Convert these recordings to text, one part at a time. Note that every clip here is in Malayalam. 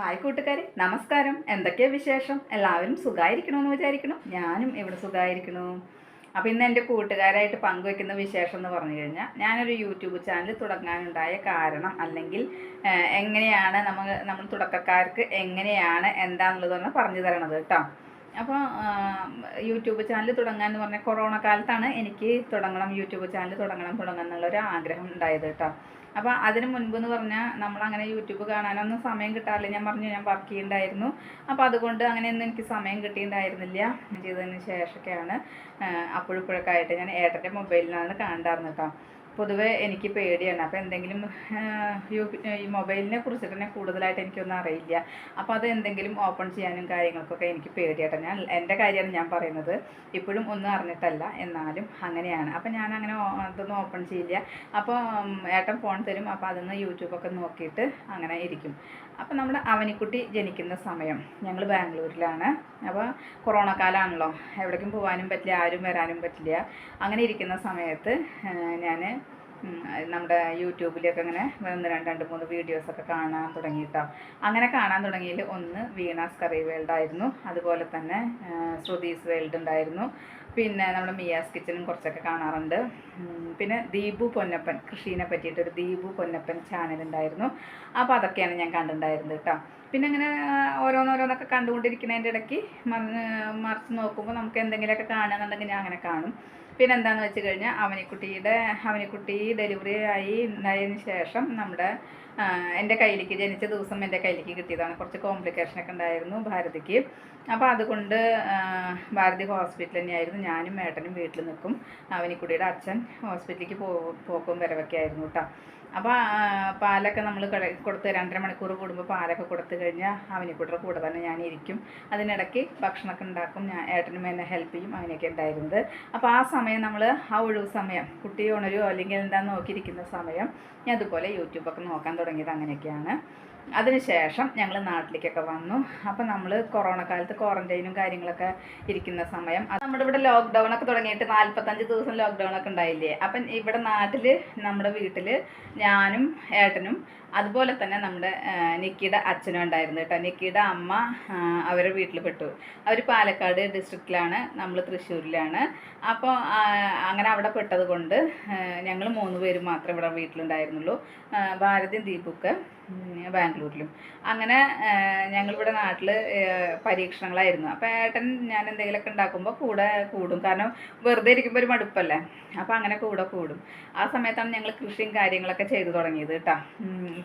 ഹായ് കൂട്ടുകാരെ നമസ്കാരം. എന്തൊക്കെയാ വിശേഷം? എല്ലാവരും സുഖമായിരിക്കണമെന്ന് വിചാരിക്കണം ഞാനും ഇവിടെ സുഖമായിരിക്കണു അപ്പോൾ ഇന്ന് എന്റെ കൂട്ടുകാരായിട്ട് പങ്കുവെക്കുന്ന വിശേഷം എന്ന് പറഞ്ഞു കഴിഞ്ഞാൽ ഞാനൊരു യൂട്യൂബ് ചാനൽ തുടങ്ങാനുണ്ടായ കാരണം അല്ലെങ്കിൽ എങ്ങനെയാണ് നമ്മൾ നമ്മൾ തുടക്കക്കാർക്ക് എങ്ങനെയാണ് എന്താണെന്നുള്ളതെന്ന് പറഞ്ഞു തരണത് കേട്ടോ. അപ്പോൾ യൂട്യൂബ് ചാനൽ തുടങ്ങാൻ എന്ന് പറഞ്ഞാൽ കൊറോണ കാലത്താണ് എനിക്ക് തുടങ്ങണം യൂട്യൂബ് ചാനൽ തുടങ്ങണം തുടങ്ങണം എന്നുള്ളൊരു ആഗ്രഹം ഉണ്ടായത് കേട്ടോ. അപ്പോൾ അതിന് മുൻപ് എന്ന് പറഞ്ഞാൽ നമ്മളങ്ങനെ യൂട്യൂബ് കാണാനൊന്നും സമയം കിട്ടാറില്ല. ഞാൻ പറഞ്ഞു ഞാൻ വർക്ക് ചെയ്യുന്നുണ്ടായിരുന്നു അപ്പോൾ അതുകൊണ്ട് അങ്ങനെയൊന്നും എനിക്ക് സമയം കിട്ടിയിട്ടുണ്ടായിരുന്നില്ല ചെയ്തതിന് ശേഷമൊക്കെയാണ് അപ്പോഴിപ്പോഴൊക്കെ ആയിട്ട് ഞാൻ ഏട്ടന്റെ മൊബൈലിലാണ് കാണണ്ടായിരുന്നു കേട്ടോ പൊതുവെ എനിക്ക് പേടിയാണ്. അപ്പോൾ എന്തെങ്കിലും ഈ മൊബൈലിനെ കുറിച്ചിട്ട് തന്നെ കൂടുതലായിട്ട് എനിക്കൊന്നും അറിയില്ല. അപ്പോൾ അത് എന്തെങ്കിലും ഓപ്പൺ ചെയ്യാനും കാര്യങ്ങൾക്കൊക്കെ എനിക്ക് പേടിയാട്ടോ. ഞാൻ എന്റെ കാര്യമാണ് ഞാൻ പറയുന്നത്. ഇപ്പോഴും ഒന്നും അറിഞ്ഞിട്ടല്ല. എന്നാലും അങ്ങനെയാണ്. അപ്പോൾ ഞാൻ അങ്ങനെ അതൊന്നും ഓപ്പൺ ചെയ്യില്ല. അപ്പോൾ ഏട്ടൻ ഫോൺ തരും. അപ്പോൾ അതൊന്ന് യൂട്യൂബൊക്കെ നോക്കിയിട്ട് അങ്ങനെ ഇരിക്കും. അപ്പോൾ നമ്മുടെ അവനിക്കുട്ടി ജനിക്കുന്ന സമയം. ഞങ്ങൾ ബാംഗ്ലൂരിലാണ്. അപ്പോൾ കൊറോണ കാലമാണല്ലോ എവിടേക്കും പോകാനും പറ്റില്ല. ആരും വരാനും പറ്റില്ല. അങ്ങനെ ഇരിക്കുന്ന സമയത്ത് ഞാൻ നമ്മുടെ യൂട്യൂബിലൊക്കെ അങ്ങനെ ഒന്ന് രണ്ട് രണ്ട് മൂന്ന് വീഡിയോസൊക്കെ കാണാൻ തുടങ്ങി കേട്ടോ അങ്ങനെ കാണാൻ തുടങ്ങിയതിൽ ഒന്ന് വീണാസ് കറി വേൾഡ് ആയിരുന്നു. അതുപോലെ തന്നെ ശ്രുതീസ് വേൾഡ് ഉണ്ടായിരുന്നു. പിന്നെ നമ്മുടെ മിയാസ് കിച്ചനും കുറച്ചൊക്കെ കാണാറുണ്ട്. പിന്നെ ദീപു പൊന്നപ്പൻ കൃഷീനെ പറ്റിയിട്ടൊരു ദീപു പൊന്നപ്പൻ ചാനൽ ഉണ്ടായിരുന്നു. അപ്പോൾ അതൊക്കെയാണ് ഞാൻ കണ്ടിട്ടുണ്ടായിരുന്നത് കേട്ടോ. പിന്നെ അങ്ങനെ ഓരോന്നോരോന്നൊക്കെ കണ്ടുകൊണ്ടിരിക്കുന്നതിന്റെ ഇടയ്ക്ക് മറിച്ച് നോക്കുമ്പോൾ നമുക്ക് എന്തെങ്കിലുമൊക്കെ കാണുകയെന്നുണ്ടെങ്കിൽ ഞാൻ അങ്ങനെ കാണും. പിന്നെ എന്താണെന്ന് വെച്ച് കഴിഞ്ഞാൽ അവനിക്കുട്ടിയുടെ അവനിക്കുട്ടി ഡെലിവറി ആയി ഉണ്ടായതിന് ശേഷം നമ്മുടെ എന്റെ കയ്യിലേക്ക് ജനിച്ച ദിവസം എന്റെ കയ്യിലേക്ക് കിട്ടിയതാണ്. കുറച്ച് കോംപ്ലിക്കേഷനൊക്കെ ഉണ്ടായിരുന്നു ഭാരതിക്ക്. അപ്പോൾ അതുകൊണ്ട് ഭാരതി ഹോസ്പിറ്റലിൽ തന്നെയായിരുന്നു. ഞാനും ഏട്ടനും വീട്ടിൽ നിൽക്കും. അവനിക്കുടിയുടെ അച്ഛൻ ഹോസ്പിറ്റലിലേക്ക് പോ പോക്കും വരവൊക്കെ ആയിരുന്നു കേട്ടോ അപ്പോൾ പാലൊക്കെ നമ്മൾ കൊടുത്ത് രണ്ടര മണിക്കൂർ കൂടുമ്പോൾ പാലൊക്കെ കൊടുത്തു കഴിഞ്ഞാൽ അവനിക്കുട്ടിയുടെ കൂടെ തന്നെ ഞാൻ ഇരിക്കും. അതിനിടയ്ക്ക് ഭക്ഷണമൊക്കെ ഉണ്ടാക്കും. ഞാൻ ഏട്ടനും എന്നെ ഹെൽപ്പ് ചെയ്യും. അങ്ങനെയൊക്കെ ഉണ്ടായിരുന്നത്. അപ്പോൾ ആ സമയം നമ്മൾ ആ ഒഴിവ് സമയം കുട്ടി ഉണരുമോ അല്ലെങ്കിൽ എന്താ നോക്കിയിരിക്കുന്ന സമയം ഞാൻ അതുപോലെ യൂട്യൂബൊക്കെ നോക്കാൻ തുടങ്ങിയത് അങ്ങനെയൊക്കെയാണ്. അതിനുശേഷം ഞങ്ങൾ നാട്ടിലേക്കൊക്കെ വന്നു. അപ്പോൾ നമ്മൾ കൊറോണ കാലത്ത് ക്വാറന്റൈനും കാര്യങ്ങളൊക്കെ ഇരിക്കുന്ന സമയം. നമ്മുടെ ഇവിടെ ലോക്ക്ഡൗൺ ഒക്കെ തുടങ്ങിയിട്ട് നാൽപ്പത്തഞ്ച് ദിവസം ലോക്ക്ഡൗൺ ഒക്കെ ഉണ്ടായില്ലേ? അപ്പം ഇവിടെ നാട്ടിൽ നമ്മുടെ വീട്ടിൽ ഞാനും ഏട്ടനും അതുപോലെ തന്നെ നമ്മുടെ നിക്കിയുടെ അച്ഛനും ഉണ്ടായിരുന്നു കേട്ടോ. നിക്കിയുടെ അമ്മ അവരുടെ വീട്ടിൽ പെട്ടു. അവർ പാലക്കാട് ഡിസ്ട്രിക്റ്റിലാണ് നമ്മൾ തൃശ്ശൂരിലാണ്. അപ്പോൾ അങ്ങനെ അവിടെ പെട്ടത് കൊണ്ട് ഞങ്ങൾ മൂന്ന് പേര് മാത്രമേ ഇവിടെ വീട്ടിലുണ്ടായിരുന്നുള്ളൂ. ഭാരതി ദീപുക്ക് ബാംഗ്ലൂരിലും. അങ്ങനെ ഞങ്ങളിവിടെ നാട്ടിൽ പരീക്ഷണങ്ങളായിരുന്നു. അപ്പോൾ ഏട്ടൻ ഞാൻ എന്തെങ്കിലുമൊക്കെ ഉണ്ടാക്കുമ്പോൾ കൂടെ കൂടും. കാരണം വെറുതെ ഇരിക്കുമ്പോൾ ഒരു മടുപ്പല്ലേ? അപ്പോൾ അങ്ങനെ കൂടെ കൂടും. ആ സമയത്താണ് ഞങ്ങൾ കൃഷിയും കാര്യങ്ങളൊക്കെ ചെയ്തു തുടങ്ങിയത് കേട്ടോ.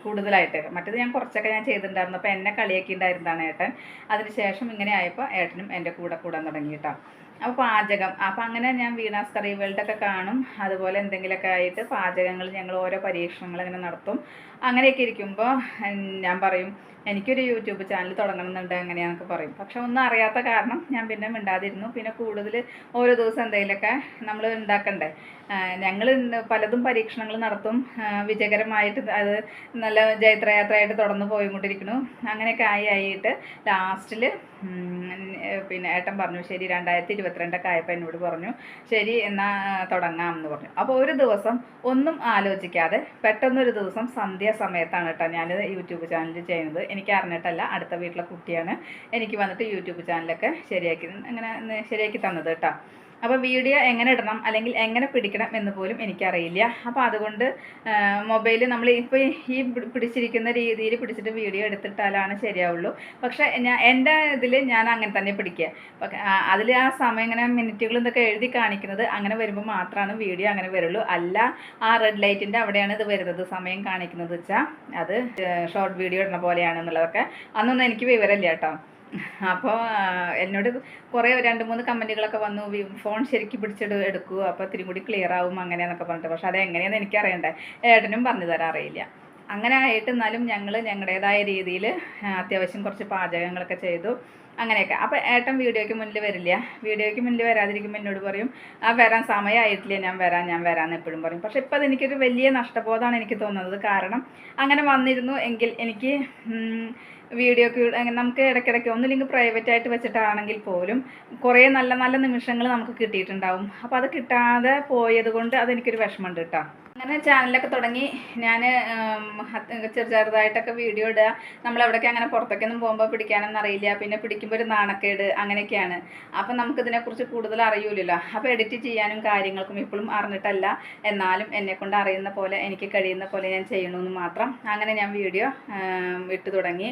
കൂടുതലായിട്ട്. മറ്റേത് ഞാൻ കുറച്ചൊക്കെ ഞാൻ ചെയ്തിട്ടുണ്ടായിരുന്നു. അപ്പോൾ എന്നെ കളിയാക്കി ഉണ്ടായിരുന്നതാണ് ഏട്ടൻ അതിനുശേഷം ഇങ്ങനെ ആയപ്പോൾ ഏട്ടനും എന്റെ കൂടെ കൂടാൻ തുടങ്ങി കേട്ടോ. അപ്പോൾ പാചകം. അപ്പോൾ അങ്ങനെ ഞാൻ വീണാസ് കറി വേൾഡൊക്കെ കാണും. അതുപോലെ എന്തെങ്കിലുമൊക്കെ ആയിട്ട് പാചകങ്ങൾ ഞങ്ങൾ ഓരോ പരീക്ഷണങ്ങൾ ഇങ്ങനെ നടത്തും. അങ്ങനെയൊക്കെ ഇരിക്കുമ്പോൾ ഞാൻ പറയും എനിക്കൊരു യൂട്യൂബ് ചാനൽ തുടങ്ങണമെന്നുണ്ട് അങ്ങനെയാന്നൊക്കെ പറയും. പക്ഷെ ഒന്നും അറിയാത്ത കാരണം ഞാൻ പിന്നെ മിണ്ടാതിരുന്നു. പിന്നെ കൂടുതൽ ഓരോ ദിവസം എന്തെങ്കിലുമൊക്കെ നമ്മൾ ഉണ്ടാക്കണ്ടേ? ഞങ്ങൾ പലതും പരീക്ഷണങ്ങൾ നടത്തും. വിജയകരമായിട്ട് അത് നല്ല ജൈത്രയാത്രയായിട്ട് തുടർന്ന് പോയിക്കൊണ്ടിരിക്കുന്നു. അങ്ങനെയൊക്കെ ആയി ആയിട്ട് ലാസ്റ്റിൽ പിന്നെ ഏട്ടൻ പറഞ്ഞു ശരി രണ്ടായിരത്തി ഇരുപത്തിരണ്ടൊക്കെ ആയപ്പോൾ എന്നോട് പറഞ്ഞു ശരി എന്നാൽ തുടങ്ങാം എന്ന് പറഞ്ഞു. അപ്പോൾ ഒരു ദിവസം ഒന്നും ആലോചിക്കാതെ പെട്ടെന്നൊരു ദിവസം സന്ധ്യാസമയത്താണ് കേട്ടോ ഞാൻ യൂട്യൂബ് ചാനൽ ചെയ്യുന്നത്. എനിക്ക് അറിഞ്ഞിട്ടല്ല അടുത്ത വീട്ടിലെ കുട്ടിയാണ്. എനിക്ക് വന്നിട്ട് യൂട്യൂബ് ചാനലൊക്കെ ശരിയാക്കി അങ്ങനെ ശരിയാക്കി തന്നത് കേട്ടോ. അപ്പോൾ വീഡിയോ എങ്ങനെ ഇടണം അല്ലെങ്കിൽ എങ്ങനെ പിടിക്കണം എന്ന് പോലും എനിക്കറിയില്ല. അപ്പോൾ അതുകൊണ്ട് മൊബൈൽ നമ്മൾ ഇപ്പോൾ ഈ പിടിച്ചിരിക്കുന്ന രീതിയിൽ പിടിച്ചിട്ട് വീഡിയോ എടുത്തിട്ടാലാണ് ശരിയാവുള്ളൂ. പക്ഷേ ഞാൻ എന്റെ ഇതിൽ ഞാൻ അങ്ങനെ തന്നെ പിടിക്കുക. അതിൽ ആ സമയം ഇങ്ങനെ മിനിറ്റുകളും ഇതൊക്കെ എഴുതി കാണിക്കുന്നത് അങ്ങനെ വരുമ്പോൾ മാത്രമാണ് വീഡിയോ അങ്ങനെ വരുള്ളൂ. അല്ല ആ റെഡ് ലൈറ്റിന്റെ അവിടെയാണ് ഇത് വരുന്നത് സമയം കാണിക്കുന്നത് വെച്ചാൽ അത് ഷോർട്ട് വീഡിയോ ഇടുന്ന പോലെയാണ് എന്നുള്ളതൊക്കെ അന്നൊന്നും എനിക്ക് വിവരമില്ല കേട്ടോ. അപ്പോൾ എന്നോട് കുറേ രണ്ട് മൂന്ന് കമന്റുകളൊക്കെ വന്നു. ഫോൺ ശരിക്കും പിടിച്ചിട്ട് എടുക്കൂ. അപ്പോൾ ഇത്തിരി കൂടി ക്ലിയർ ആവും അങ്ങനെയെന്നൊക്കെ പറഞ്ഞിട്ട്. പക്ഷെ അത് എങ്ങനെയാണെന്ന് എനിക്കറിയണ്ടേ. ഏട്ടനും പറഞ്ഞു തരാൻ അറിയില്ല. അങ്ങനെ ആയിട്ട് എന്നാലും ഞങ്ങൾ ഞങ്ങളുടേതായ രീതിയിൽ അത്യാവശ്യം കുറച്ച് പാചകങ്ങളൊക്കെ ചെയ്തു. അങ്ങനെയൊക്കെ. അപ്പോൾ ഏട്ടൻ വീഡിയോയ്ക്ക് മുന്നിൽ വരില്ല. വീഡിയോയ്ക്ക് മുന്നിൽ വരാതിരിക്കുമ്പോൾ എന്നോട് പറയും ആ വരാൻ സമയമായിട്ടില്ല ഞാൻ വരാം ഞാൻ വരാമെന്ന് എപ്പോഴും പറയും. പക്ഷെ ഇപ്പോൾ അതെനിക്കൊരു വലിയ നഷ്ടബോധമാണ് എനിക്ക് തോന്നുന്നത്. കാരണം അങ്ങനെ വന്നിരുന്നു എങ്കിൽ എനിക്ക് ഉം, അങ്ങനെ നമുക്ക് ഇടയ്ക്കിടയ്ക്ക് ഒന്നുമില്ലെങ്കിൽ പ്രൈവറ്റ് ആയിട്ട് വെച്ചിട്ടാണെങ്കിൽ പോലും കുറേ നല്ല നല്ല നിമിഷങ്ങൾ നമുക്ക് കിട്ടിയിട്ടുണ്ടാവും. അപ്പോൾ അത് കിട്ടാതെ പോയത് കൊണ്ട് അതെനിക്കൊരു വിഷമമുണ്ട് കേട്ടോ അങ്ങനെ ചാനലൊക്കെ തുടങ്ങി ഞാൻ ചെറു ചെറുതായിട്ടൊക്കെ വീഡിയോ ഇടുക. നമ്മളെവിടെയൊക്കെ അങ്ങനെ പുറത്തേക്കൊന്നും പോകുമ്പോൾ പിടിക്കാനൊന്നും അറിയില്ല. പിന്നെ പിടിക്കുമ്പോൾ ഒരു നാണക്കേട് അങ്ങനെയൊക്കെയാണ്. അപ്പം നമുക്കിതിനെക്കുറിച്ച് കൂടുതൽ അറിയൂലല്ലോ. അപ്പോൾ എഡിറ്റ് ചെയ്യാനും കാര്യങ്ങൾക്കും ഇപ്പോഴും അറിഞ്ഞിട്ടല്ല. എന്നാലും എന്നെക്കൊണ്ട് അറിയുന്ന പോലെ എനിക്ക് കഴിയുന്ന പോലെ ഞാൻ ചെയ്യണമെന്ന് മാത്രം. അങ്ങനെ ഞാൻ വീഡിയോ ഇട്ട് തുടങ്ങി.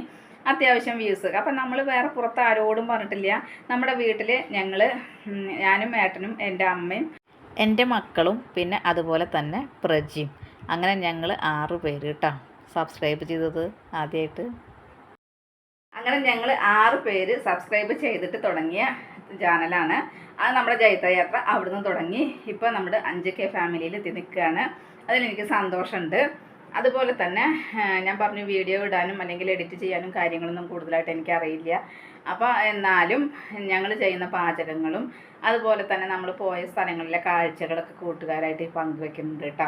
അത്യാവശ്യം വ്യൂസ് അപ്പം നമ്മൾ വേറെ പുറത്ത് ആരോടും പറഞ്ഞിട്ടില്ല. നമ്മുടെ വീട്ടിൽ ഞങ്ങൾ ഞാനും ഏട്ടനും എന്റെ അമ്മയും എന്റെ മക്കളും പിന്നെ അതുപോലെ തന്നെ പ്രജിയും. അങ്ങനെ ഞങ്ങൾ ആറ് പേര് കേട്ടോ സബ്സ്ക്രൈബ് ചെയ്തത് ആദ്യമായിട്ട് അങ്ങനെ ഞങ്ങൾ ആറ് പേര് സബ്സ്ക്രൈബ് ചെയ്തിട്ട് തുടങ്ങിയ ചാനലാണ്. അത് നമ്മുടെ ജൈത്രയാത്ര അവിടുന്ന് തുടങ്ങി. ഇപ്പോൾ നമ്മുടെ അഞ്ച് കെ ഫാമിലിയിൽ എത്തി നിൽക്കുകയാണ്. അതിലെനിക്ക് സന്തോഷമുണ്ട് അതുപോലെ തന്നെ ഞാൻ പറഞ്ഞു വീഡിയോ ഇടാനും അല്ലെങ്കിൽ എഡിറ്റ് ചെയ്യാനും കാര്യങ്ങളൊന്നും കൂടുതലായിട്ട് എനിക്കറിയില്ല. അപ്പോൾ എന്നാലും ഞങ്ങൾ ചെയ്യുന്ന പാചകങ്ങളും അതുപോലെ തന്നെ നമ്മൾ പോയ സ്ഥലങ്ങളിലെ കാഴ്ചകളൊക്കെ കൂട്ടുകാരായിട്ട് പങ്കുവെക്കുന്നുണ്ട് കേട്ടോ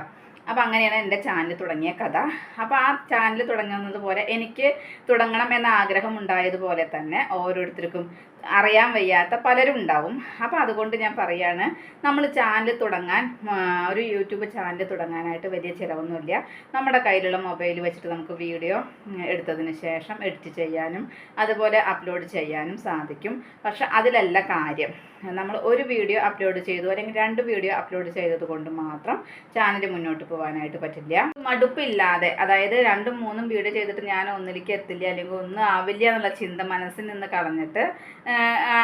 അപ്പോൾ അങ്ങനെയാണ് എന്റെ ചാനൽ തുടങ്ങിയ കഥ. അപ്പോൾ ആ ചാനൽ തുടങ്ങുന്നത് പോലെ എനിക്ക് തുടങ്ങണം എന്ന ആഗ്രഹം ഉണ്ടായതുപോലെ തന്നെ ഓരോരുത്തർക്കും അറിയാൻ വയ്യാത്ത പലരും ഉണ്ടാവും. അപ്പോൾ അതുകൊണ്ട് ഞാൻ പറയാണ് നമ്മൾ ചാനൽ തുടങ്ങാൻ ഒരു യൂട്യൂബ് ചാനൽ തുടങ്ങാനായിട്ട് വലിയ ചിലവൊന്നുമില്ല. നമ്മുടെ കയ്യിലുള്ള മൊബൈൽ വെച്ചിട്ട് നമുക്ക് വീഡിയോ എടുത്തതിന് ശേഷം എഡിറ്റ് ചെയ്യാനും അതുപോലെ അപ്ലോഡ് ചെയ്യാനും സാധിക്കും. പക്ഷെ അതിലല്ല കാര്യം. നമ്മൾ ഒരു വീഡിയോ അപ്ലോഡ് ചെയ്തു അല്ലെങ്കിൽ രണ്ട് വീഡിയോ അപ്ലോഡ് ചെയ്തത് കൊണ്ട് മാത്രം ചാനൽ മുന്നോട്ട് പോകാനായിട്ട് പറ്റില്ല. മടുപ്പില്ലാതെ അതായത് രണ്ടും മൂന്നും വീഡിയോ ചെയ്തിട്ട് ഞാൻ ഒന്നിലേക്ക് എത്തില്ല അല്ലെങ്കിൽ ഒന്നും ആവില്ല എന്നുള്ള ചിന്ത മനസ്സിൽ നിന്ന് കളഞ്ഞിട്ട്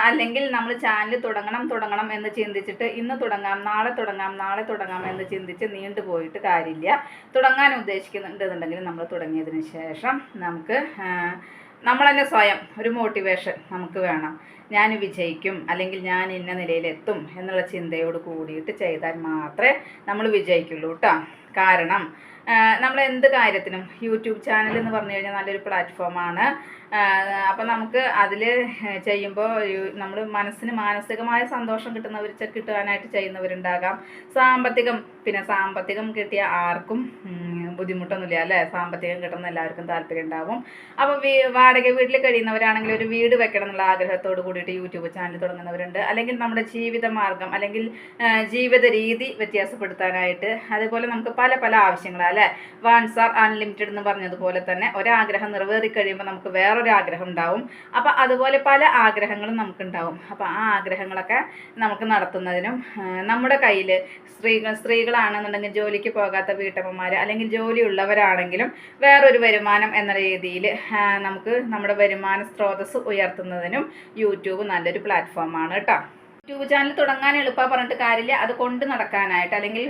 അല്ലെങ്കിൽ നമ്മൾ ചാനൽ തുടങ്ങണം തുടങ്ങണം എന്ന് ചിന്തിച്ചിട്ട് ഇന്ന് തുടങ്ങാം നാളെ തുടങ്ങാം നാളെ തുടങ്ങാം എന്ന് ചിന്തിച്ച് നീണ്ടു പോയിട്ട് കാര്യമില്ല. തുടങ്ങാൻ ഉദ്ദേശിക്കുന്നുണ്ടെന്നുണ്ടെങ്കിൽ നമ്മൾ തുടങ്ങിയതിന് ശേഷം നമുക്ക് നമ്മൾ തന്നെ സ്വയം ഒരു മോട്ടിവേഷൻ നമുക്ക് വേണം. ഞാൻ വിജയിക്കും അല്ലെങ്കിൽ ഞാൻ ഇന്ന നിലയിലെത്തും എന്നുള്ള ചിന്തയോട് കൂടിയിട്ട് ചെയ്താൽ മാത്രമേ നമ്മൾ വിജയിക്കുള്ളൂ കേട്ടോ കാരണം നമ്മൾ എന്ത് കാര്യത്തിനും യൂട്യൂബ് ചാനൽ എന്ന് പറഞ്ഞു കഴിഞ്ഞാൽ നല്ലൊരു പ്ലാറ്റ്ഫോമാണ് അപ്പം നമുക്ക് അതിൽ ചെയ്യുമ്പോൾ നമ്മൾ മനസ്സിന് മാനസികമായ സന്തോഷം കിട്ടുന്നവർ കിട്ടുവാനായിട്ട് ചെയ്യുന്നവരുണ്ടാകാം. സാമ്പത്തികം പിന്നെ സാമ്പത്തികം കിട്ടിയ ആർക്കും ബുദ്ധിമുട്ടൊന്നുമില്ല അല്ലേ? സാമ്പത്തികം കിട്ടുന്ന എല്ലാവർക്കും താല്പര്യം ഉണ്ടാവും. അപ്പോൾ വാടക വീട്ടിൽ കഴിയുന്നവരാണെങ്കിൽ ഒരു വീട് വെക്കണം എന്നുള്ള ആഗ്രഹത്തോട് കൂടിയിട്ട് യൂട്യൂബ് ചാനൽ തുടങ്ങുന്നവരുണ്ട്. അല്ലെങ്കിൽ നമ്മുടെ ജീവിത മാർഗം അല്ലെങ്കിൽ ജീവിത രീതി വ്യത്യാസപ്പെടുത്താനായിട്ട് അതുപോലെ നമുക്ക് പല പല ആവശ്യങ്ങളാണ് അല്ലേ? വൺസ് ആർ അൺലിമിറ്റഡ് എന്ന് പറഞ്ഞതുപോലെ തന്നെ ഒരാഗ്രഹം നിറവേറി കഴിയുമ്പോൾ നമുക്ക് വേറൊരു ആഗ്രഹം ഉണ്ടാവും. അപ്പോൾ അതുപോലെ പല ആഗ്രഹങ്ങളും നമുക്കുണ്ടാവും. അപ്പോൾ ആ ആഗ്രഹങ്ങളൊക്കെ നമുക്ക് നടത്തുന്നതിനും നമ്മുടെ കയ്യിൽ സ്ത്രീകൾ സ്ത്രീകളാണെന്നുണ്ടെങ്കിൽ ജോലിക്ക് പോകാത്ത വീട്ടമ്മമാർ അല്ലെങ്കിൽ ജോലിയുള്ളവരാണെങ്കിലും വേറൊരു വരുമാനം എന്ന രീതിയിൽ നമുക്ക് നമ്മുടെ വരുമാന സ്രോതസ് ഉയർത്തുന്നതിനും യൂട്യൂബ് നല്ലൊരു പ്ലാറ്റ്ഫോമാണ് കേട്ടോ യൂട്യൂബ് ചാനൽ തുടങ്ങാൻ എളുപ്പമാണ് പറഞ്ഞിട്ട് കാര്യമില്ല. അത് കൊണ്ട് നടക്കാനായിട്ട് അല്ലെങ്കിൽ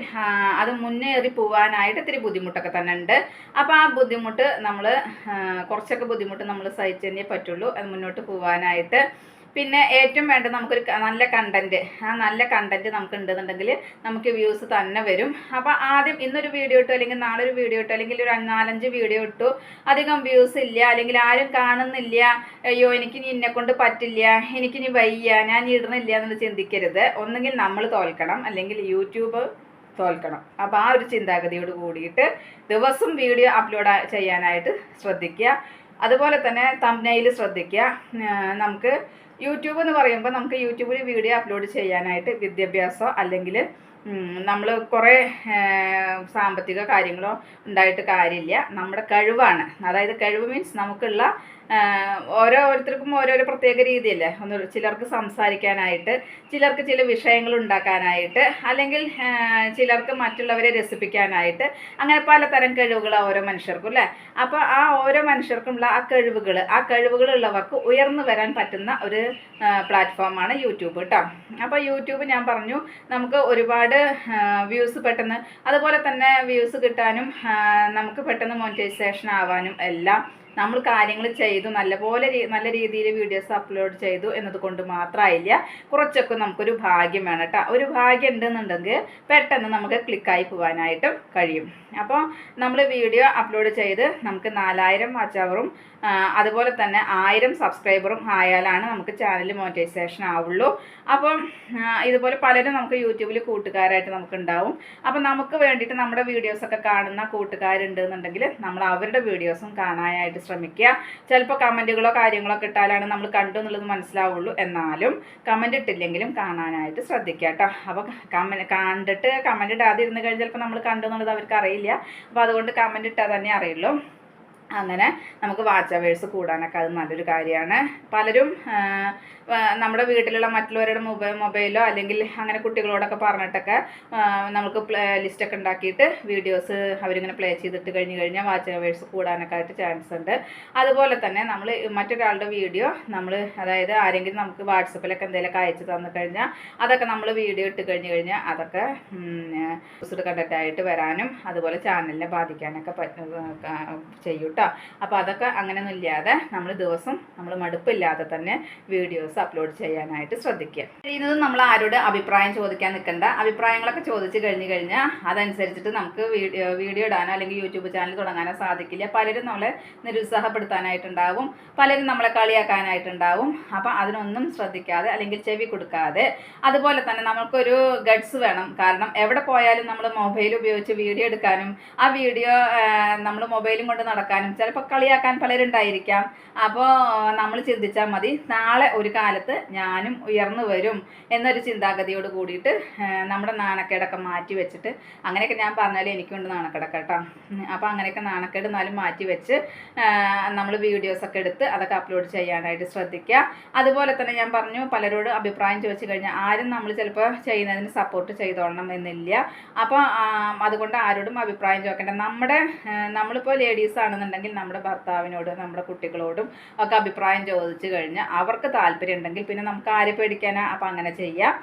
അത് മുന്നേറി പോവാനായിട്ട് ഇത്തിരി ബുദ്ധിമുട്ടൊക്കെ തന്നെ ഉണ്ട്. അപ്പോൾ ആ ബുദ്ധിമുട്ട് നമ്മൾ കുറച്ചൊക്കെ ബുദ്ധിമുട്ട് നമ്മൾ സഹിച്ചേ പറ്റുള്ളൂ. അത് മുന്നോട്ട് പോവാനായിട്ട് പിന്നെ ഏറ്റവും വേണ്ടത് നമുക്കൊരു നല്ല കണ്ടന്റ് ആ നല്ല കണ്ടന്റ് നമുക്ക് ഉണ്ടെന്നുണ്ടെങ്കിൽ നമുക്ക് വ്യൂസ് തന്നെ വരും. അപ്പോൾ ആദ്യം ഇന്നൊരു വീഡിയോ ഇട്ടു അല്ലെങ്കിൽ നാളെ ഒരു വീഡിയോ ഇട്ടു അല്ലെങ്കിൽ ഒരു നാലഞ്ച് വീഡിയോ ഇട്ടു. അധികം വ്യൂസ് ഇല്ല അല്ലെങ്കിൽ ആരും കാണുന്നില്ല. അയ്യോ എനിക്കിനി എന്നെ കൊണ്ട് പറ്റില്ല എനിക്കിനി വയ്യ ഞാൻ ഇടുന്നില്ല എന്ന് ചിന്തിക്കരുത്. ഒന്നെങ്കിൽ നമ്മൾ തോൽക്കണം അല്ലെങ്കിൽ യൂട്യൂബ് തോൽക്കണം. അപ്പോൾ ആ ഒരു ചിന്താഗതിയോട് കൂടിയിട്ട് ദിവസം വീഡിയോ അപ്ലോഡ് ചെയ്യാനായിട്ട് ശ്രദ്ധിക്കുക. അതുപോലെ തന്നെ തമ്പനയിൽ ശ്രദ്ധിക്കുക. നമുക്ക് യൂട്യൂബ് എന്ന് പറയുമ്പോൾ നമുക്ക് യൂട്യൂബിൽ വീഡിയോ അപ്ലോഡ് ചെയ്യാനായിട്ട് വിദ്യാഭ്യാസം അല്ലെങ്കിൽ നമ്മൾ കുറേ സാമ്പത്തിക കാര്യങ്ങളോ ഉണ്ടായിട്ട് കാര്യമില്ല. നമ്മുടെ കഴിവാണ്. അതായത് കഴിവ് മീൻസ് നമുക്കുള്ള ഓരോരുത്തർക്കും ഓരോരോ പ്രത്യേക രീതിയല്ലേ? ഒന്ന് ചിലർക്ക് സംസാരിക്കാനായിട്ട് ചിലർക്ക് ചില വിഷയങ്ങൾ ഉണ്ടാക്കാനായിട്ട് അല്ലെങ്കിൽ ചിലർക്ക് മറ്റുള്ളവരെ രസിപ്പിക്കാനായിട്ട് അങ്ങനെ പലതരം കഴിവുകൾ ഓരോ മനുഷ്യർക്കും അല്ലേ? അപ്പോൾ ആ ഓരോ മനുഷ്യർക്കുമുള്ള ആ കഴിവുകൾ ആ കഴിവുകളുള്ളവർക്ക് ഉയർന്നു വരാൻ പറ്റുന്ന ഒരു പ്ലാറ്റ്ഫോമാണ് യൂട്യൂബ് കേട്ടോ അപ്പോൾ യൂട്യൂബ് ഞാൻ പറഞ്ഞു നമുക്ക് ഒരുപാട് വ്യൂസ് പെട്ടെന്ന്. അതുപോലെ തന്നെ വ്യൂസ് കിട്ടാനും നമുക്ക് പെട്ടെന്ന് മോണിറ്റൈസേഷൻ ആവാനും എല്ലാം നമ്മൾ കാര്യങ്ങൾ ചെയ്തു നല്ലപോലെ നല്ല രീതിയിൽ വീഡിയോസ് അപ്ലോഡ് ചെയ്തു എന്നതുകൊണ്ട് മാത്രമായില്ല കുറച്ചൊക്കെ നമുക്കൊരു ഭാഗ്യം വേണം കേട്ടോ ഒരു ഭാഗ്യം ഉണ്ടെന്നുണ്ടെങ്കിൽ പെട്ടെന്ന് നമുക്ക് ക്ലിക്കായി പോകാനായിട്ടും കഴിയും. അപ്പോൾ നമ്മൾ വീഡിയോ അപ്ലോഡ് ചെയ്ത് നമുക്ക് നാലായിരം വാച്ച് അവറും അതുപോലെ തന്നെ ആയിരം സബ്സ്ക്രൈബറും ആയാലാണ് നമുക്ക് ചാനൽ മോണിറ്റൈസേഷൻ ആവുള്ളൂ. അപ്പം ഇതുപോലെ പലരും നമുക്ക് യൂട്യൂബിൽ കൂട്ടുകാരായിട്ട് നമുക്ക് ഉണ്ടാവും. അപ്പം നമുക്ക് വേണ്ടിയിട്ട് നമ്മുടെ വീഡിയോസൊക്കെ കാണുന്ന കൂട്ടുകാരുണ്ട് എന്നുണ്ടെങ്കിൽ നമ്മൾ അവരുടെ വീഡിയോസും കാണാനായിട്ട് ശ്രമിക്കുക. ചിലപ്പോൾ കമന്റുകളോ കാര്യങ്ങളോ കിട്ടാനാണ് നമ്മൾ കണ്ടു എന്നുള്ളത് മനസ്സിലാവുള്ളൂ. എന്നാലും കമന്റ് ഇട്ടില്ലെങ്കിലും കാണാനായിട്ട് ശ്രദ്ധിക്കുക കേട്ടോ. അപ്പോൾ കമന്റ് കണ്ടിട്ട് കമന്റ് ഇടാതെ ഇരുന്ന് കഴിഞ്ഞാൽ ചിലപ്പോൾ നമ്മൾ കണ്ടു എന്നുള്ളത് അവർക്ക് അറിയില്ല. അപ്പോൾ അതുകൊണ്ട് കമന്റ് ഇട്ടാൽ തന്നെ അറിയുള്ളൂ. അങ്ങനെ നമുക്ക് വാച്ച് അവേഴ്സ് കൂടാനൊക്കെ അത് നല്ലൊരു കാര്യമാണ്. പലരും നമ്മുടെ വീട്ടിലുള്ള മറ്റുള്ളവരുടെ മൊബൈൽ മൊബൈലോ അല്ലെങ്കിൽ അങ്ങനെ കുട്ടികളോടൊക്കെ പറഞ്ഞിട്ടൊക്കെ നമുക്ക് ലിസ്റ്റൊക്കെ ഉണ്ടാക്കിയിട്ട് വീഡിയോസ് അവരിങ്ങനെ പ്ലേ ചെയ്തിട്ട് കഴിഞ്ഞ് കഴിഞ്ഞാൽ വാച്ച് അവേഴ്സ് കൂടാനൊക്കെ ആയിട്ട് ചാൻസ് ഉണ്ട്. അതുപോലെ തന്നെ നമ്മൾ മറ്റൊരാളുടെ വീഡിയോ നമ്മൾ അതായത് ആരെങ്കിലും നമുക്ക് വാട്സപ്പിലൊക്കെ എന്തെങ്കിലുമൊക്കെ അയച്ചു തന്നു കഴിഞ്ഞാൽ അതൊക്കെ നമ്മൾ വീഡിയോ ഇട്ട് കഴിഞ്ഞ് കഴിഞ്ഞാൽ അതൊക്കെ കണ്ടന്റ് ആയിട്ട് വരാനും അതുപോലെ ചാനലിനെ ബാധിക്കാനൊക്കെ ചെയ്യൂട്ടോ അപ്പോൾ അതൊക്കെ അങ്ങനെയൊന്നും ഇല്ലാതെ നമ്മൾ ദിവസം നമ്മൾ മടുപ്പില്ലാതെ തന്നെ വീഡിയോസ് അപ്ലോഡ് ചെയ്യാനായിട്ട് ശ്രദ്ധിക്കുക. കഴിയുന്നത് നമ്മൾ ആരോട് അഭിപ്രായം ചോദിക്കാൻ നിൽക്കണ്ട. അഭിപ്രായങ്ങളൊക്കെ ചോദിച്ചു കഴിഞ്ഞു കഴിഞ്ഞാൽ അതനുസരിച്ചിട്ട് നമുക്ക് വീഡിയോ വീഡിയോ ഇടാനോ അല്ലെങ്കിൽ യൂട്യൂബ് ചാനൽ തുടങ്ങാനോ സാധിക്കില്ല. പലരും നമ്മളെ നിരുത്സാഹപ്പെടുത്താനായിട്ടുണ്ടാവും. പലരും നമ്മളെ കളിയാക്കാനായിട്ടുണ്ടാവും. അപ്പം അതിനൊന്നും ശ്രദ്ധിക്കാതെ അല്ലെങ്കിൽ ചെവി കൊടുക്കാതെ അതുപോലെ തന്നെ നമുക്കൊരു ഗഡ്സ് വേണം. കാരണം എവിടെ പോയാലും നമ്മൾ മൊബൈൽ ഉപയോഗിച്ച് വീഡിയോ എടുക്കാനും ആ വീഡിയോ നമ്മൾ മൊബൈലും കൊണ്ട് നടക്കാനും ചിലപ്പോൾ കളിയാക്കാൻ പലരുണ്ടായിരിക്കാം. അപ്പോൾ നമ്മൾ ചിന്തിച്ചാൽ മതി നാളെ ഒരു കാലത്ത് ഞാനും ഉയർന്നു വരും എന്നൊരു ചിന്താഗതിയോട് കൂടിയിട്ട് നമ്മുടെ നാണക്കേടൊക്കെ മാറ്റി വെച്ചിട്ട് അങ്ങനെയൊക്കെ ഞാൻ പറഞ്ഞാൽ എനിക്കുണ്ട് നാണക്കേടൊക്കെ കേട്ടോ. അപ്പോൾ അങ്ങനെയൊക്കെ നാണക്കേട് എന്നാലും മാറ്റി വെച്ച് നമ്മൾ വീഡിയോസൊക്കെ എടുത്ത് അതൊക്കെ അപ്ലോഡ് ചെയ്യാനായിട്ട് ശ്രദ്ധിക്കുക. അതുപോലെ തന്നെ ഞാൻ പറഞ്ഞു പലരോട് അഭിപ്രായം ചോദിച്ചു കഴിഞ്ഞാൽ ആരും നമ്മൾ ചിലപ്പോൾ ചെയ്യുന്നതിന് സപ്പോർട്ട് ചെയ്തോളണം എന്നില്ല. അപ്പോൾ അതുകൊണ്ട് ആരോടും അഭിപ്രായം ചോദിക്കേണ്ട. നമ്മുടെ നമ്മളിപ്പോൾ ലേഡീസ് ആണെന്നുണ്ടെങ്കിൽ നമ്മുടെ ഭർത്താവിനോട് നമ്മുടെ കുട്ടികളോടും ഒക്കെ അഭിപ്രായം ചോദിച്ചു കഴിഞ്ഞാൽ അവർക്ക് താല്പര്യം ഉണ്ടെങ്കിൽ പിന്നെ നമുക്ക് ആരെ പേടിക്കാനാ? അപ്പം അങ്ങനെ ചെയ്യാം.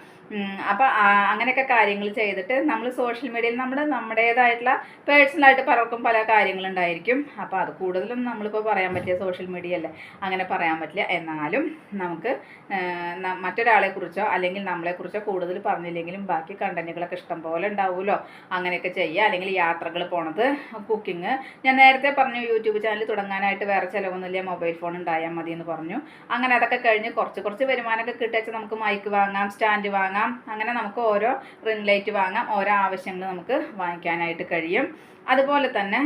അപ്പം അങ്ങനെയൊക്കെ കാര്യങ്ങൾ ചെയ്തിട്ട് നമ്മൾ സോഷ്യൽ മീഡിയയിൽ നമ്മുടെ നമ്മുടേതായിട്ടുള്ള പേഴ്സണലായിട്ട് പലർക്കും പല കാര്യങ്ങളുണ്ടായിരിക്കും. അപ്പോൾ അത് കൂടുതലും നമ്മളിപ്പോൾ പറയാൻ പറ്റിയ സോഷ്യൽ മീഡിയ അല്ലേ? അങ്ങനെ പറയാൻ പറ്റില്ല. എന്നാലും നമുക്ക് മറ്റൊരാളെക്കുറിച്ചോ മറ്റൊരാളെ കുറിച്ചോ അല്ലെങ്കിൽ നമ്മളെക്കുറിച്ചോ കൂടുതൽ പറഞ്ഞില്ലെങ്കിലും ബാക്കി കണ്ടന്റുകളൊക്കെ ഇഷ്ടം പോലെ ഉണ്ടാവുമല്ലോ. അങ്ങനെയൊക്കെ ചെയ്യുക അല്ലെങ്കിൽ യാത്രകൾ പോണത് കുക്കിംഗ് ഞാൻ നേരത്തെ പറഞ്ഞു യൂട്യൂബ് ചാനൽ തുടങ്ങാനായിട്ട് വേറെ ചിലവൊന്നുമില്ല. മൊബൈൽ ഫോൺ ഉണ്ടായാൽ മതി എന്ന് പറഞ്ഞു. അങ്ങനെ അതൊക്കെ കഴിഞ്ഞ് കുറച്ച് കുറച്ച് കുറച്ച് വരുമാനമൊക്കെ കിട്ടിയാൽ നമുക്ക് മൈക്ക് വാങ്ങാം സ്റ്റാൻഡ് വാങ്ങാം. അങ്ങനെ നമുക്ക് ഓരോ റിംഗ് ലൈറ്റ് വാങ്ങാം. ഓരോ ആവശ്യങ്ങൾ നമുക്ക് വാങ്ങിക്കാനായിട്ട് കഴിയും. അതുപോലെ തന്നെ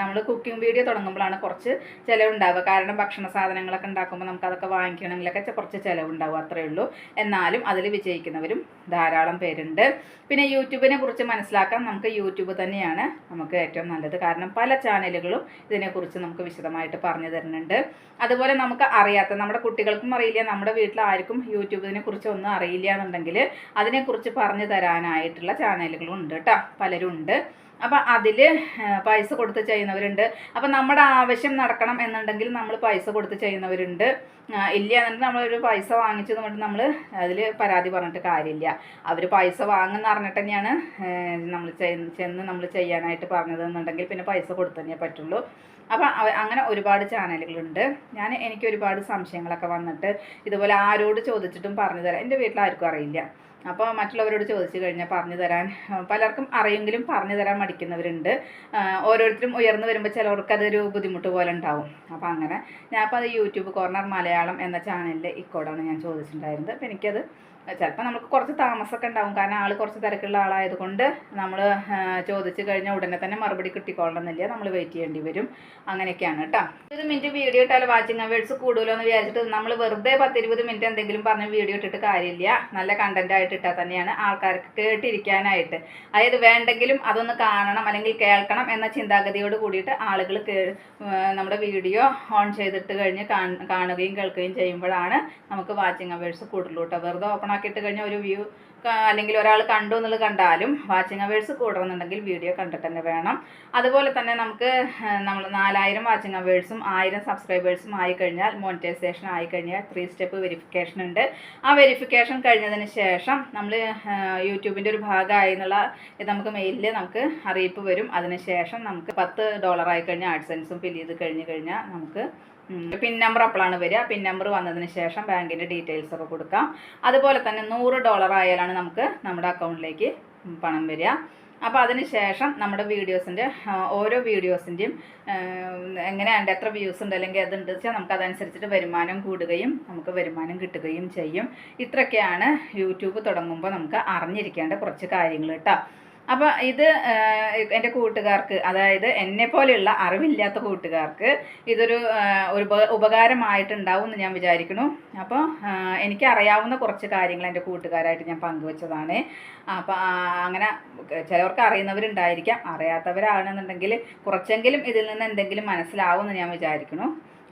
നമ്മൾ കുക്കിംഗ് വീഡിയോ തുടങ്ങുമ്പോഴാണ് കുറച്ച് ചിലവുണ്ടാവുക. കാരണം ഭക്ഷണ സാധനങ്ങളൊക്കെ ഉണ്ടാക്കുമ്പോൾ നമുക്കതൊക്കെ വാങ്ങിക്കണമെങ്കിലൊക്കെ കുറച്ച് ചിലവുണ്ടാവും അത്രയേ ഉള്ളൂ. എന്നാലും അതിൽ വിജയിക്കുന്നവരും ധാരാളം പേരുണ്ട്. പിന്നെ യൂട്യൂബിനെ കുറിച്ച് മനസ്സിലാക്കാൻ നമുക്ക് യൂട്യൂബ് തന്നെയാണ് നമുക്ക് ഏറ്റവും നല്ലത്. കാരണം പല ചാനലുകളും ഇതിനെക്കുറിച്ച് നമുക്ക് വിശദമായിട്ട് പറഞ്ഞു തരുന്നുണ്ട്. അതുപോലെ നമുക്ക് അറിയാത്ത നമ്മുടെ കുട്ടികൾക്കും അറിയില്ല നമ്മുടെ വീട്ടിൽ ആർക്കും യൂട്യൂബിനെ കുറിച്ച് ഒന്നും അറിയില്ല എന്നുണ്ടെങ്കിൽ അതിനെക്കുറിച്ച് പറഞ്ഞു തരാനായിട്ടുള്ള ചാനലുകളും ഉണ്ട് കേട്ടോ പലരും ഉണ്ട് അപ്പം അതിൽ പൈസ കൊടുത്ത് ചെയ്യുന്നവരുണ്ട്. അപ്പം നമ്മുടെ ആവശ്യം നടക്കണം എന്നുണ്ടെങ്കിൽ നമ്മൾ പൈസ കൊടുത്ത് ചെയ്യുന്നവരുണ്ട്. ഇല്ല എന്നുണ്ടെങ്കിൽ നമ്മളൊരു പൈസ വാങ്ങിച്ചു പറഞ്ഞിട്ട് നമ്മൾ അതിൽ പരാതി പറഞ്ഞിട്ട് കാര്യമില്ല. അവർ പൈസ വാങ്ങുന്ന അറിഞ്ഞിട്ട് തന്നെയാണ് നമ്മൾ ചെന്ന് നമ്മൾ ചെയ്യാനായിട്ട് പറഞ്ഞത് എന്നുണ്ടെങ്കിൽ പിന്നെ പൈസ കൊടുത്തു തന്നെ പറ്റുള്ളൂ. അപ്പം അങ്ങനെ ഒരുപാട് ചാനലുകളുണ്ട്. ഞാൻ എനിക്ക് ഒരുപാട് സംശയങ്ങളൊക്കെ വന്നിട്ട് ഇതുപോലെ ആരോട് ചോദിച്ചിട്ടും പറഞ്ഞു തരാം എന്റെ വീട്ടിൽ ആർക്കും അറിയില്ല. അപ്പോൾ മറ്റുള്ളവരോട് ചോദിച്ചു കഴിഞ്ഞാൽ പറഞ്ഞു തരാൻ പലർക്കും അറിയെങ്കിലും പറഞ്ഞു തരാൻ മടിക്കുന്നവരുണ്ട്. ഓരോരുത്തരും ഉയർന്നു വരുമ്പോൾ ചിലവർക്ക് അതൊരു ബുദ്ധിമുട്ട് പോലെ ഉണ്ടാവും. അപ്പോൾ അങ്ങനെ ഞാൻ അപ്പോൾ അത് യൂട്യൂബ് കോർണർ മലയാളം എന്ന ചാനലിൽ ഇക്കോടാണ് ഞാൻ ചോദിച്ചിട്ടുണ്ടായിരുന്നത്. അപ്പോൾ എനിക്കത് ചിലപ്പോൾ നമുക്ക് കുറച്ച് താമസമൊക്കെ ഉണ്ടാവും. കാരണം ആൾ കുറച്ച് തിരക്കുള്ള ആളായതുകൊണ്ട് നമ്മൾ ചോദിച്ചു കഴിഞ്ഞാൽ ഉടനെ തന്നെ മറുപടി കിട്ടിക്കൊള്ളണമെന്നില്ല നമ്മൾ വെയിറ്റ് ചെയ്യേണ്ടി വരും. അങ്ങനെയൊക്കെയാണ് കേട്ടോ. ഇരുപത് മിനിറ്റ് വീഡിയോ ഇട്ടാൽ വാച്ചിങ് അവേഴ്സ് കൂടുതലോ എന്ന് വിചാരിച്ചിട്ട് നമ്മൾ വെറുതെ പത്തിരുപത് മിനിറ്റ് എന്തെങ്കിലും പറഞ്ഞ് വീഡിയോ ഇട്ടിട്ട് കാര്യമില്ല. നല്ല കണ്ടന്റ് ആയിട്ട് ഇട്ടാൽ തന്നെയാണ് ആൾക്കാർക്ക് കേട്ടിരിക്കാനായിട്ട്. അതായത് വേണ്ടെങ്കിലും അതൊന്ന് കാണണം അല്ലെങ്കിൽ കേൾക്കണം എന്ന ചിന്താഗതിയോട് കൂടിയിട്ട് ആളുകൾ നമ്മുടെ വീഡിയോ ഓൺ ചെയ്തിട്ട് കഴിഞ്ഞ് കാണുകയും കേൾക്കുകയും ചെയ്യുമ്പോഴാണ് നമുക്ക് വാച്ചിങ് അവേഴ്സ് കൂടുതലൂട്ടോ വെറുതെ ഓപ്പൺ ആക്കിയിട്ട് കഴിഞ്ഞാൽ ഒരു വ്യൂ അല്ലെങ്കിൽ ഒരാൾ കണ്ടു എന്നുള്ളത് കണ്ടാലും വാച്ചിങ് അവേഴ്സ് കൂടണമെന്നുണ്ടെങ്കിൽ വീഡിയോ കണ്ടിട്ട് തന്നെ വേണം. അതുപോലെ തന്നെ നമുക്ക് നമ്മൾ നാലായിരം വാച്ചിങ് അവേഴ്സും ആയിരം സബ്സ്ക്രൈബേഴ്സും ആയി കഴിഞ്ഞാൽ മോണിറ്റൈസേഷൻ ആയി കഴിഞ്ഞാൽ ത്രീ സ്റ്റെപ്പ് വെരിഫിക്കേഷൻ ഉണ്ട്. ആ വെരിഫിക്കേഷൻ കഴിഞ്ഞതിന് ശേഷം നമ്മൾ യൂട്യൂബിന്റെ ഒരു ഭാഗമായി എന്നുള്ള നമുക്ക് മെയിലിൽ നമുക്ക് അറിയിപ്പ് വരും. അതിനുശേഷം നമുക്ക് പത്ത് ഡോളർ ആയി കഴിഞ്ഞാൽ ആഡ്സൻസും ഫിൽ ചെയ്ത് കഴിഞ്ഞ് കഴിഞ്ഞാൽ നമുക്ക് പിൻ നമ്പർ അപ്പോഴാണ് വരിക. പിൻ നമ്പർ വന്നതിന് ശേഷം ബാങ്കിന്റെ ഡീറ്റെയിൽസ് ഒക്കെ കൊടുക്കാം. അതുപോലെ തന്നെ നൂറ് ഡോളർ ആയാലാണ് നമുക്ക് നമ്മുടെ അക്കൗണ്ടിലേക്ക് പണം വരിക. അപ്പോൾ അതിന് ശേഷം നമ്മുടെ വീഡിയോസിന്റെ ഓരോ വീഡിയോസിന്റെയും എങ്ങനെയാണ് എത്ര വ്യൂസ് ഉണ്ട് അല്ലെങ്കിൽ അതുണ്ട് വെച്ചാൽ നമുക്ക് അതനുസരിച്ചിട്ട് വരുമാനം കൂടുകയും നമുക്ക് വരുമാനം കിട്ടുകയും ചെയ്യും. ഇത്രയൊക്കെയാണ് യൂട്യൂബ് തുടങ്ങുമ്പോൾ നമുക്ക് അറിഞ്ഞിരിക്കേണ്ട കുറച്ച് കാര്യങ്ങൾ കേട്ടോ. അപ്പോൾ ഇത് എന്റെ കൂട്ടുകാർക്ക് അതായത് എന്നെ പോലെയുള്ള അറിവില്ലാത്ത കൂട്ടുകാർക്ക് ഇതൊരു ഒരു ഉപ- ഉപകാരമായിട്ടുണ്ടാവും എന്ന് ഞാൻ വിചാരിക്കുന്നു. അപ്പോൾ ആഹ്, എനിക്ക് അറിയാവുന്ന കുറച്ച് കാര്യങ്ങൾ എന്റെ കൂട്ടുകാരായിട്ട് ഞാൻ പങ്കുവച്ചതാണ്. അപ്പോൾ അങ്ങനെ ചിലവർക്ക് അറിയുന്നവരുണ്ടായിരിക്കാം അറിയാത്തവരാണെന്നുണ്ടെങ്കിൽ കുറച്ചെങ്കിലും ഇതിൽ നിന്ന് എന്തെങ്കിലും മനസ്സിലാവും എന്ന് ഞാൻ വിചാരിക്കുന്നു.